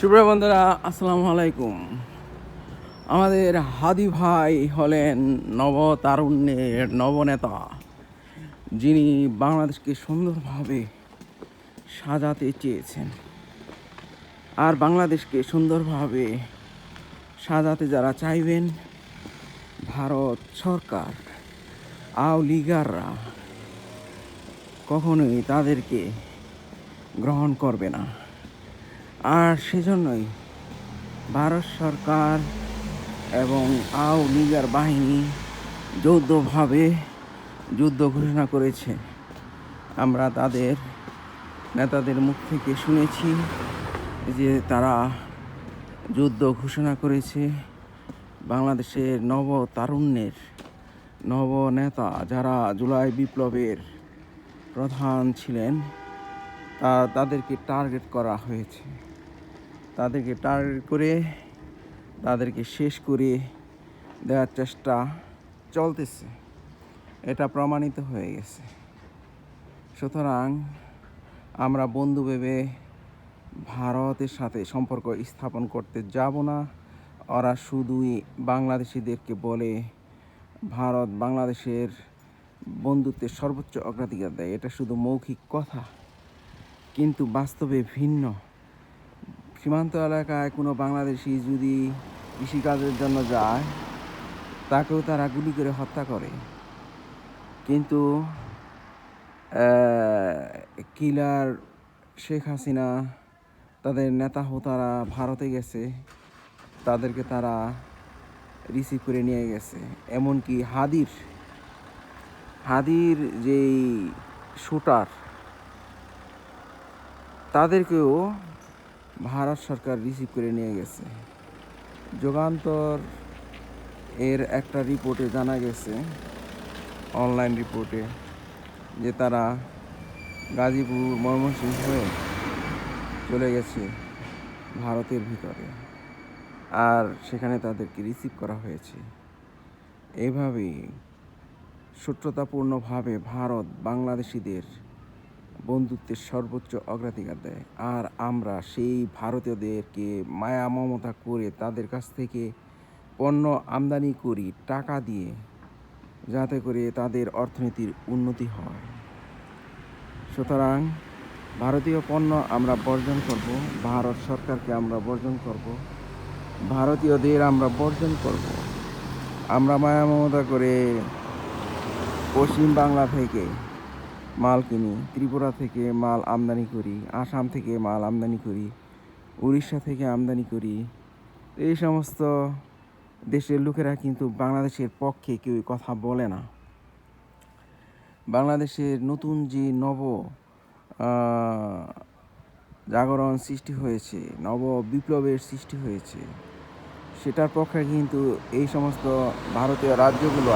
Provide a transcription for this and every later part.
সুপ্রিয় বন্ধুরা, আসসালামু আলাইকুম। আমাদের হাদি ভাই হলেন নবতারুণ্যের নবনেতা, যিনি বাংলাদেশকে সুন্দরভাবে সাজাতে চেয়েছেন আর বাংলাদেশকে সুন্দরভাবে সাজাতে যারা চাইবেন, ভারত সরকার আও লিগাররা কখনোই তাদেরকে গ্রহণ করবে না। আর সেজন্যই ভারত সরকার এবং আও লিগার বাহিনী যৌথভাবে যুদ্ধ ঘোষণা করেছে। আমরা তাদের নেতাদের মুখ থেকে শুনেছি যে তারা যুদ্ধ ঘোষণা করেছে। বাংলাদেশের নব তারুণ্যের নব নেতা যারা জুলাই বিপ্লবের প্রধান ছিলেন, তা তাদেরকে টার্গেট করা হয়েছে। তাদেরকে টার্গেট করে, তাদেরকে শেষ করে দেওয়ার চেষ্টা চলতেছে। এটা প্রমাণিত হয়ে গেছে। সুতরাং আমরা বন্ধু ভেবে ভারতের সাথে সম্পর্ক স্থাপন করতে যাব না। ওরা শুধুই বাংলাদেশিদেরকে বলে ভারত বাংলাদেশের বন্ধুত্বের সর্বোচ্চ অগ্রাধিকার দেয়। এটা শুধু মৌখিক কথা, কিন্তু বাস্তবে ভিন্ন। সীমান্ত এলাকায় কোনো বাংলাদেশি যদি কৃষিকাজের জন্য যায়, তাকেও তারা গুলি করে হত্যা করে। কিন্তু কিলার শেখ হাসিনা, তাদের নেতা হোতারা ভারতে গেছে, তাদেরকে তারা রিসিভ করে নিয়ে গেছে। এমনকি হাদির হাদির যেই শুটার তাদেরকেও ভারত সরকার রিসিভ করে নিয়ে গেছে। যুগান্তর এর একটা রিপোর্টে জানা গেছে অনলাইন রিপোর্টে যে তারা গাজীপুর ময়মনসিংহ হয়ে চলে গেছে ভারতের ভিতরে আর সেখানে তাদেরকে রিসিভ করা হয়েছে। এভাবেই সূত্রতাপূর্ণভাবে ভারত বাংলাদেশিদের বন্ধুত্বের সর্বোচ্চ অগ্রাধিকার দেয়। আর আমরা সেই ভারতীয়দেরকে মায়া মমতা করে তাদের কাছ থেকে পণ্য আমদানি করি, টাকা দিয়ে, যাতে করে তাদের অর্থনীতির উন্নতি হয়। সুতরাং ভারতীয় পণ্য আমরা বর্জন করব, ভারত সরকারকে আমরা বর্জন করব, ভারতীয়দের আমরা বর্জন করব। আমরা মায়া মমতা করে পশ্চিম বাংলা থেকে মাল কিনি, ত্রিপুরা থেকে মাল আমদানি করি, আসাম থেকে মাল আমদানি করি, উড়িষ্যা থেকে আমদানি করি, এই সমস্ত দেশের লোকেরা কিন্তু বাংলাদেশের পক্ষে কেউ কথা বলে না। বাংলাদেশের নতুন যে নব জাগরণ সৃষ্টি হয়েছে, নব বিপ্লবের সৃষ্টি হয়েছে, সেটার পক্ষে কিন্তু এই সমস্ত ভারতীয় রাজ্যগুলো,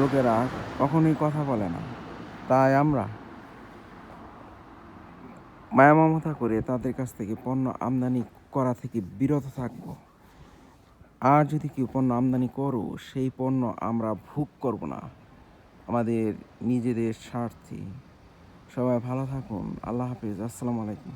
লোকেরা কখনোই কথা বলে না। তাই আমরা মায়ামমতা করে তাদের কাছ থেকে পণ্য আমদানি করা থেকে বিরত থাকব। আর যদি কেউ পণ্য আমদানি করো, সেই পণ্য আমরা ভোগ করব না। আমাদের নিজেদের স্বার্থে। সবাই ভালো থাকুন। আল্লাহ হাফিজ। আসসালামু আলাইকুম।